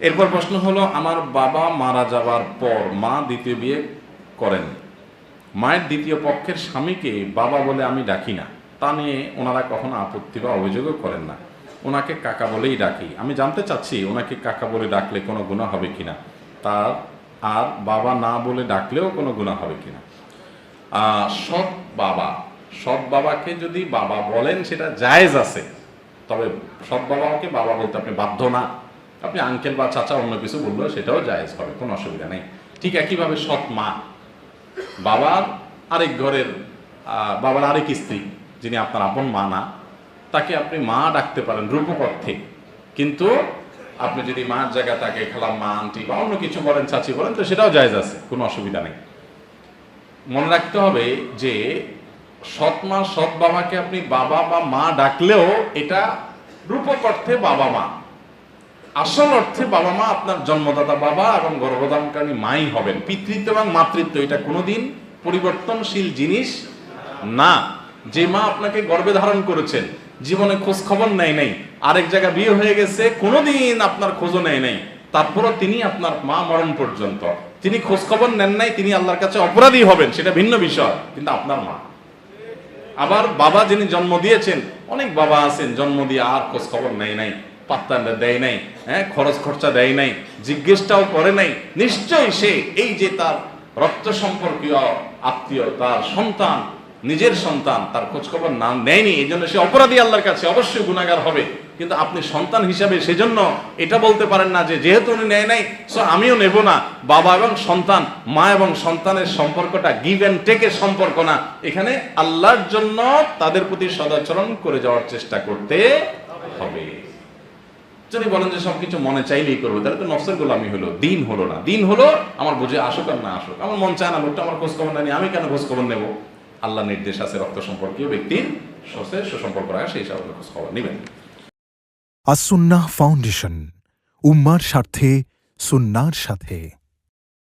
এরপর প্রশ্ন হলো আমার বাবা মারা যাওয়ার পর মা দ্বিতীয় বিয়ে করেন। মায়ের দ্বিতীয় পক্ষের স্বামীকে বাবা বলে আমি ডাকি না। তা নিয়ে ওনারা কখনো আপত্তি বা অভিযোগও করেন না। ওনাকে কাকা বলেই ডাকি। আমি জানতে চাচ্ছি ওনাকে কাকা বলে ডাকলে কোনো গুণা হবে কিনা? তার আর বাবা না বলে ডাকলেও কোনো গুণা হবে কিনা? আহ, সৎ বাবা সৎ বাবাকে যদি বাবা বলেন সেটা জায়েজ আছে। তবে সৎ বাবাকে বাবা বলতে আপনি বাধ্য না। আপনি আঙ্কেল বা চাচা অন্য কিছু বললেও সেটাও জায়েজ হবে, কোনো অসুবিধা নেই। ঠিক একইভাবে সৎ মা, বাবার আরেক ঘরের বাবার আরেক স্ত্রী, যিনি আপনার আপন মা না, তাকে আপনি মা ডাকতে পারেন রূপক অর্থে কিন্তু আপনি যদি মার জায়গা তাকে খেলাম মা, আন্টি বা অন্য কিছু বলেন, চাচি বলেন, তো সেটাও জায়েজ আছে, কোনো অসুবিধা নেই। মনে রাখতে হবে যে সৎ মা, সৎ বাবাকে আপনি বাবা বা মা ডাকলেও এটা রূপক অর্থে বাবা মা। আসল অর্থে বাবা মা আপনার জন্মদাতা বাবা এবং গর্ভদানকারী মাই হবেন। পিতৃত্ব এবং মাতৃত্ব, এটা কোনোদিন পরিবর্তনশীল জিনিস না। যে মা আপনাকে গর্ভে ধারণ করেছেন, জীবনে খোঁজ খবর নেয় নাই, আরেক জায়গায় বিয়ে হয়ে গেছে, কোনোদিন আপনার খোঁজও নেয় নাই। তারপরও তিনি আপনার মা মরণ পর্যন্ত। তিনি খোঁজ খবর নেন নাই, তিনি আল্লাহর কাছে অপরাধী হবেন, সেটা ভিন্ন বিষয়, কিন্তু আপনার মা। আবার বাবা যিনি জন্ম দিয়েছেন, অনেক বাবা আছেন, জন্ম দিয়ে আর খোঁজ খবর নেয় নাই। পাত্তা দেয় নাই হ্যাঁ? খরচ খরচা দেয় নাই, জিজ্ঞেসটাও করে নাই। নিশ্চয়ই সে এই যে তার রক্ত সম্পর্কীয় আত্মীয়, তার সন্তান, নিজের সন্তান, তার খোঁজখবর না নেয়নি, এই জন্য সে অপরাধী আল্লাহর কাছে অবশ্যই গুণাগার হবে। কিন্তু আপনি সন্তান হিসাবে সেজন্য এটা বলতে পারেন না যে, যেহেতু উনি নেয় নাই, সো আমিও নেব না। বাবা এবং সন্তান, মা এবং সন্তানের সম্পর্কটা গিভ অ্যান্ড টেকের সম্পর্ক না। এখানে আল্লাহর জন্য তাদের প্রতি সদাচরণ করে যাওয়ার চেষ্টা করতে হবে। যদি বলেন যে সবকিছু মনে চাইলেই করব, তাহলে তো নফসের গোলামি হলো, দিন হলো না। দিন হলো আমার বুঝে আসুক আর না আসুক। আমার মন চায় না, লোকটা আমার খোঁজ খবর নেই আমি কেন খোঁজ খবর নেব? আল্লাহ নির্দেশ আছে রক্ত সম্পর্কীয় ব্যক্তির সসে সুসম্পর্ক রাখা, সেই হিসাবে খোঁজ খবর নেবেন। আসুন্না ফাউন্ডেশন, উম্মার স্বার্থে, সুন্নার সাথে।